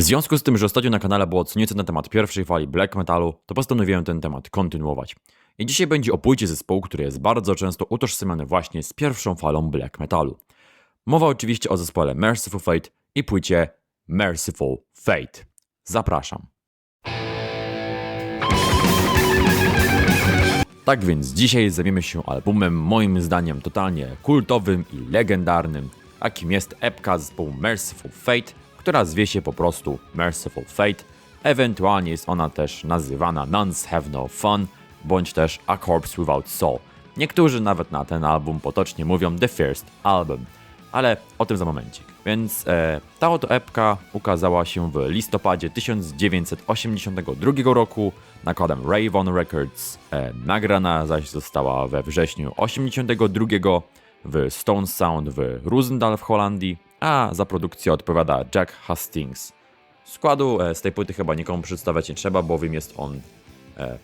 W związku z tym, że ostatnio na kanale było co nieco na temat pierwszej fali black metalu, to postanowiłem ten temat kontynuować. I dzisiaj będzie o płycie zespołu, który jest bardzo często utożsamiany właśnie z pierwszą falą black metalu. Mowa oczywiście o zespole Merciful Fate i płycie Merciful Fate. Zapraszam. Tak więc dzisiaj zajmiemy się albumem moim zdaniem totalnie kultowym i legendarnym, jakim jest epka zespołu Merciful Fate, która zwie się po prostu Merciful Fate. Ewentualnie jest ona też nazywana Nuns Have No Fun, bądź też A Corpse Without Soul. Niektórzy nawet na ten album potocznie mówią The First Album, ale o tym za momencik. Więc e, ta oto epka ukazała się w listopadzie 1982 roku nakładem Raven Records. E, nagrana zaś została we wrześniu 82 w Stone Sound w Roosendaal w Holandii, a za produkcję odpowiada Jack Hastings. Składu e, z tej płyty chyba nikomu przedstawiać nie trzeba, bowiem jest on e,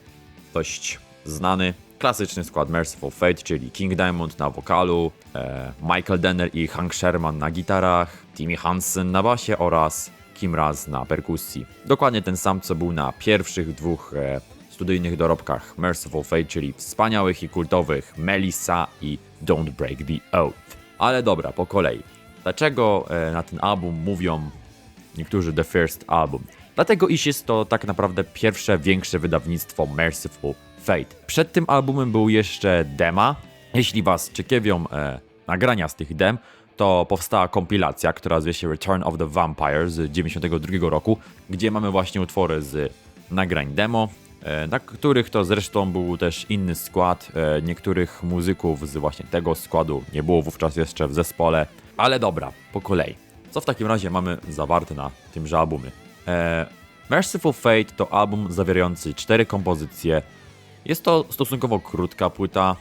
dość znany. Klasyczny skład Merciful Fate, czyli King Diamond na wokalu, e, Michael Denner i Hank Sherman na gitarach, Timmy Hansen na basie oraz Kim Raz na perkusji. Dokładnie ten sam, co był na pierwszych dwóch e, studyjnych dorobkach Merciful Fate, czyli wspaniałych i kultowych Melissa i Don't Break the Oath. Ale dobra, po kolei. Dlaczego e, na ten album mówią niektórzy The First Album. Dlatego, iż jest to tak naprawdę pierwsze większe wydawnictwo Merciful Fate. Przed tym albumem był jeszcze dema. Jeśli was ciekawią e, nagrania z tych dem, to powstała kompilacja, która zwie się Return of the Vampire z 92 roku, gdzie mamy właśnie utwory z nagrań demo, e, na których to zresztą był też inny skład. E, niektórych muzyków z właśnie tego składu nie było wówczas jeszcze w zespole, ale dobra, po kolei. Co w takim razie mamy zawarte na tymże albumie? E, Merciful Fate to album zawierający cztery kompozycje. Jest to stosunkowo krótka płyta,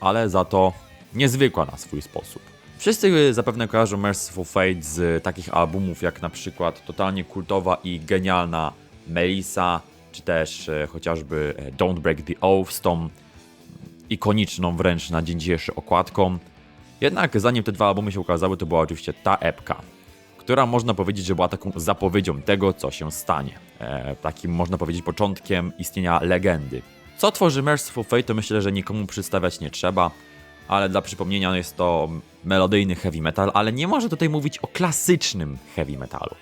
ale za to niezwykła na swój sposób. Wszyscy zapewne kojarzą Merciful Fate z takich albumów jak na przykład totalnie kultowa i genialna Melissa, czy też e, chociażby e, Don't Break the Oath z tą ikoniczną wręcz na dzień dzisiejszy okładką. Jednak zanim te dwa albumy się ukazały, to była oczywiście ta epka, która można powiedzieć, że była taką zapowiedzią tego, co się stanie. E, takim można powiedzieć początkiem istnienia legendy. Co tworzy Merciful Fate, to myślę, że nikomu przedstawiać nie trzeba, ale dla przypomnienia jest to melodyjny heavy metal, ale nie można tutaj mówić o klasycznym heavy metalu.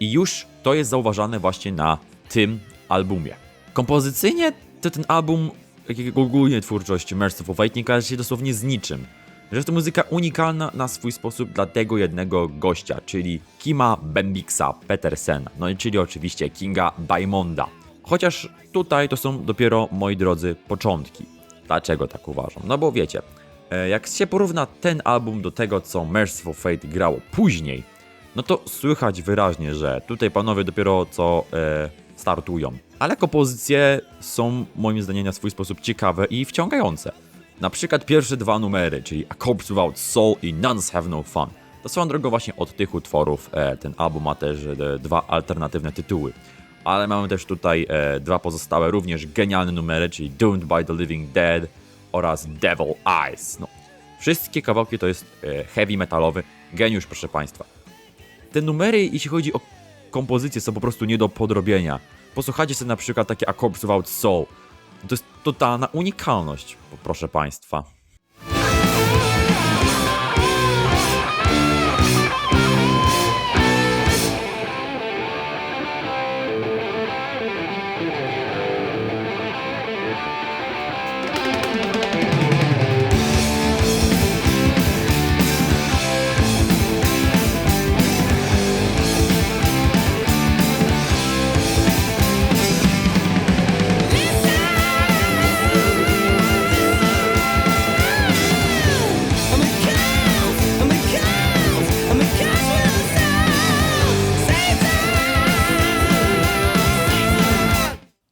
I już to jest zauważane właśnie na tym albumie. Kompozycyjnie to ten album, jak ogólnie twórczość Merciful Fate nie kojarzy się dosłownie z niczym. Że jest to muzyka unikalna na swój sposób dla tego jednego gościa, czyli Kima Bendiksa Petersena, no i czyli oczywiście Kinga Diamonda. Chociaż tutaj to są dopiero, moi drodzy, początki. Dlaczego tak uważam? No bo wiecie, e, jak się porówna ten album do tego, co Merciful Fate grało później, no to słychać wyraźnie, że tutaj panowie dopiero co e, startują. Ale kompozycje są moim zdaniem na swój sposób ciekawe i wciągające. Na przykład pierwsze dwa numery, czyli A Corpse Without Soul i Nuns Have No Fun. To swoją drogą właśnie od tych utworów e, ten album ma też e, dwa alternatywne tytuły. Ale mamy też tutaj e, dwa pozostałe również genialne numery, czyli Doomed by the Living Dead oraz Devil Eyes. No, wszystkie kawałki to jest e, heavy metalowy geniusz, proszę Państwa. Te numery, jeśli chodzi o kompozycję, są po prostu nie do podrobienia. Posłuchajcie sobie na przykład takie A Corpse Without Soul. To jest totalna unikalność, proszę Państwa.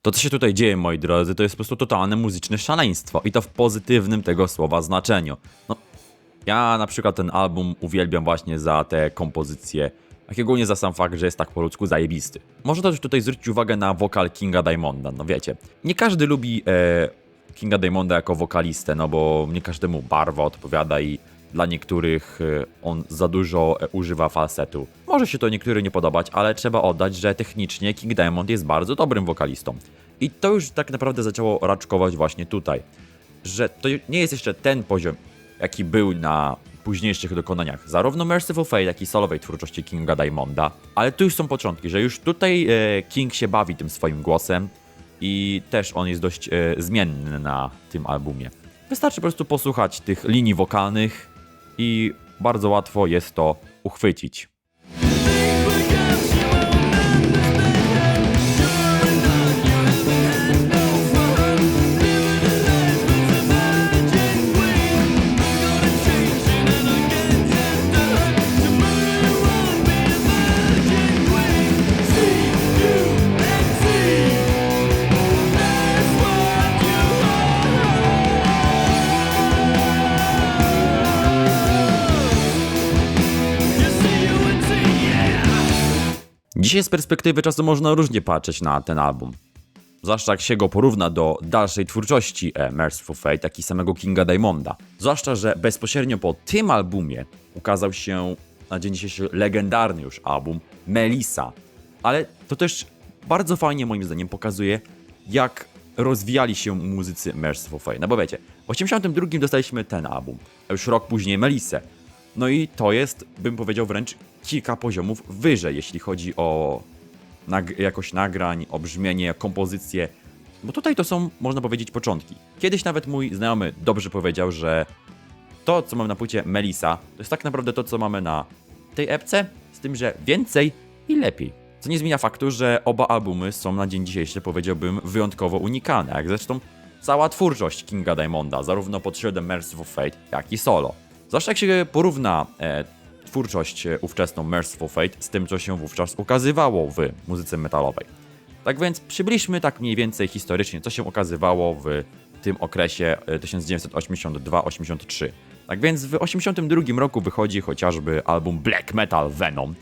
To, co się tutaj dzieje, moi drodzy, to jest po prostu totalne muzyczne szaleństwo i to w pozytywnym tego słowa znaczeniu. No, ja na przykład ten album uwielbiam właśnie za te kompozycje, i ogólnie za sam fakt, że jest tak po ludzku zajebisty. Można też tutaj zwrócić uwagę na wokal Kinga Diamonda, no wiecie. Nie każdy lubi e, Kinga Diamonda jako wokalistę, no bo nie każdemu barwa odpowiada i dla niektórych e, on za dużo e, używa falsetu. Może się to niektórym nie podobać, ale trzeba oddać, że technicznie King Diamond jest bardzo dobrym wokalistą. I to już tak naprawdę zaczęło raczkować właśnie tutaj. Że to nie jest jeszcze ten poziom, jaki był na późniejszych dokonaniach zarówno Merciful Fate, jak i solowej twórczości Kinga Diamonda. Ale tu już są początki, że już tutaj e, King się bawi tym swoim głosem i też on jest dość e, zmienny na tym albumie. Wystarczy po prostu posłuchać tych linii wokalnych i bardzo łatwo jest to uchwycić. Dzisiaj z perspektywy czasu można różnie patrzeć na ten album. Zwłaszcza jak się go porówna do dalszej twórczości e, Merciful Fate, jak i samego Kinga Diamonda. Zwłaszcza, że bezpośrednio po tym albumie ukazał się na dzień dzisiejszy legendarny już album Melissa. Ale to też bardzo fajnie moim zdaniem pokazuje, jak rozwijali się muzycy Merciful Fate. No bo wiecie, w 82 dostaliśmy ten album, a już rok później Melissę. No i to jest, bym powiedział, wręcz kilka poziomów wyżej, jeśli chodzi o nag- jakość nagrań, o brzmienie, kompozycję. Bo tutaj to są, można powiedzieć, początki. Kiedyś nawet mój znajomy dobrze powiedział, że to, co mamy na płycie Melissa, to jest tak naprawdę to, co mamy na tej epce, z tym, że więcej i lepiej. Co nie zmienia faktu, że oba albumy są na dzień dzisiejszy, powiedziałbym, wyjątkowo unikalne, jak zresztą cała twórczość Kinga Diamonda, zarówno pod szyldem Merciful Fate, jak i solo. Zwłaszcza jak się porówna e, twórczość e, ówczesną Merciful Fate z tym, co się wówczas ukazywało w muzyce metalowej. Tak więc przybliżmy tak mniej więcej historycznie, co się okazywało w tym okresie e, 1982-83. Tak więc w 1982 roku wychodzi chociażby album Black Metal Venom,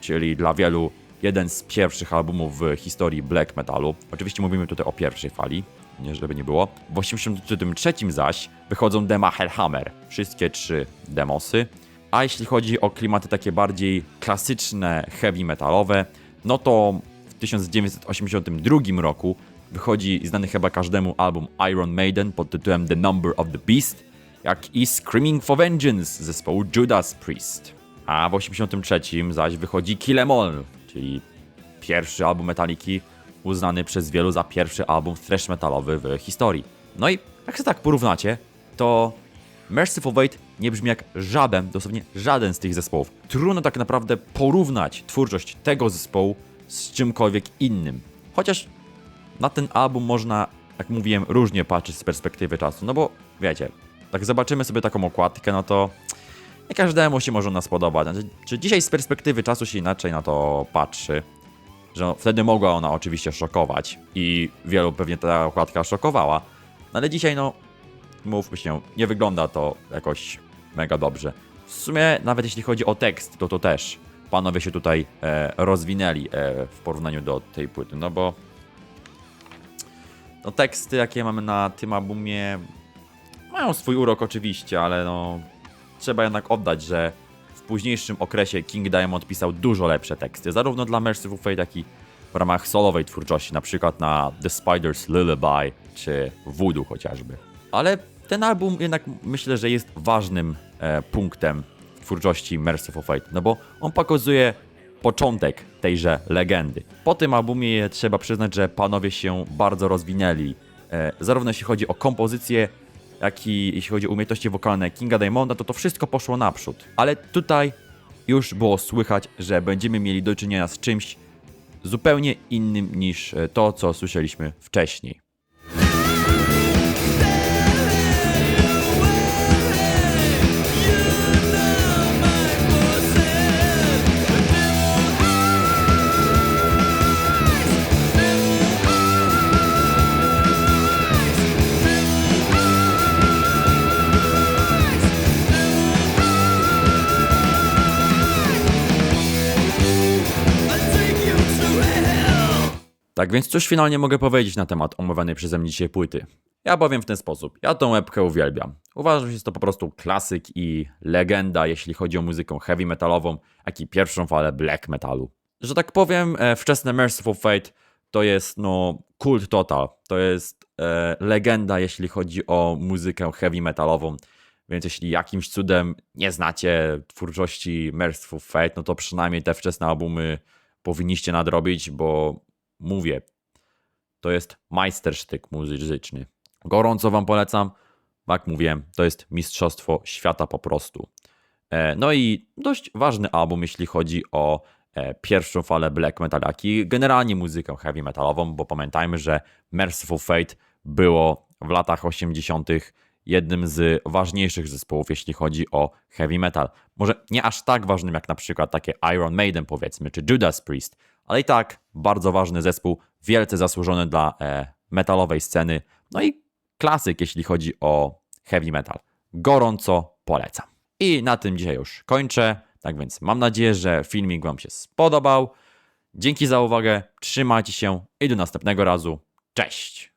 czyli dla wielu jeden z pierwszych albumów w historii black metalu. Oczywiście mówimy tutaj o pierwszej fali, nie żeby nie było. W 1983 zaś wychodzą dema Hellhammer, wszystkie trzy demosy. A jeśli chodzi o klimaty takie bardziej klasyczne, heavy metalowe, no to w 1982 roku wychodzi znany chyba każdemu album Iron Maiden pod tytułem The Number of the Beast, jak i Screaming for Vengeance zespołu Judas Priest. A w 83 zaś wychodzi Kill Em All, czyli pierwszy album Metaliki uznany przez wielu za pierwszy album thrash metalowy w historii. No i jak się tak porównacie, to Merciful Fate nie brzmi jak żaden, dosłownie żaden z tych zespołów. Trudno tak naprawdę porównać twórczość tego zespołu z czymkolwiek innym. Chociaż na ten album można, jak mówiłem, różnie patrzeć z perspektywy czasu, no bo wiecie, tak zobaczymy sobie taką okładkę, no to nie każdemu się może ona spodobać. Znaczy, czy dzisiaj z perspektywy czasu się inaczej na to patrzy, że wtedy mogła ona oczywiście szokować i wielu pewnie ta okładka szokowała, no ale dzisiaj no, mówmy się, nie wygląda to jakoś mega dobrze. W sumie nawet jeśli chodzi o tekst, to to też panowie się tutaj e, rozwinęli e, w porównaniu do tej płyty, no bo no teksty jakie mamy na tym albumie mają swój urok oczywiście, ale no trzeba jednak oddać, że w późniejszym okresie King Diamond pisał dużo lepsze teksty, zarówno dla Merciful Fate, jak i w ramach solowej twórczości, na przykład na The Spider's Lullaby czy Voodoo chociażby. Ale ten album jednak myślę, że jest ważnym e, punktem twórczości Merciful Fate, no bo on pokazuje początek tejże legendy. Po tym albumie trzeba przyznać, że panowie się bardzo rozwinęli, e, zarówno jeśli chodzi o kompozycję, jak i jeśli chodzi o umiejętności wokalne Kinga Diamonda, to to wszystko poszło naprzód. Ale tutaj już było słychać, że będziemy mieli do czynienia z czymś zupełnie innym niż e, to, co słyszeliśmy wcześniej. Tak więc cóż finalnie mogę powiedzieć na temat omawianej przeze mnie dzisiaj płyty? Ja powiem w ten sposób. Ja tą epkę uwielbiam. Uważam, że jest to po prostu klasyk i legenda, jeśli chodzi o muzykę heavy metalową, jak i pierwszą falę black metalu. Że tak powiem, e, wczesne Merciful Fate to jest no kult total. To jest e, legenda, jeśli chodzi o muzykę heavy metalową. Więc jeśli jakimś cudem nie znacie twórczości Merciful Fate, no to przynajmniej te wczesne albumy powinniście nadrobić, bo mówię, to jest majstersztyk muzyczny. Gorąco Wam polecam. Jak mówiłem, to jest mistrzostwo świata po prostu. E, No i dość ważny album, jeśli chodzi o e, pierwszą falę black metal, jak i generalnie muzykę heavy metalową, bo pamiętajmy, że Merciful Fate było w latach 80. jednym z ważniejszych zespołów, jeśli chodzi o heavy metal. Może nie aż tak ważnym jak na przykład takie Iron Maiden powiedzmy, czy Judas Priest, ale i tak bardzo ważny zespół, wielce zasłużony dla e, metalowej sceny, no i klasyk, jeśli chodzi o heavy metal. Gorąco polecam. I na tym dzisiaj już kończę. Tak więc mam nadzieję, że filmik Wam się spodobał. Dzięki za uwagę, trzymajcie się i do następnego razu. Cześć!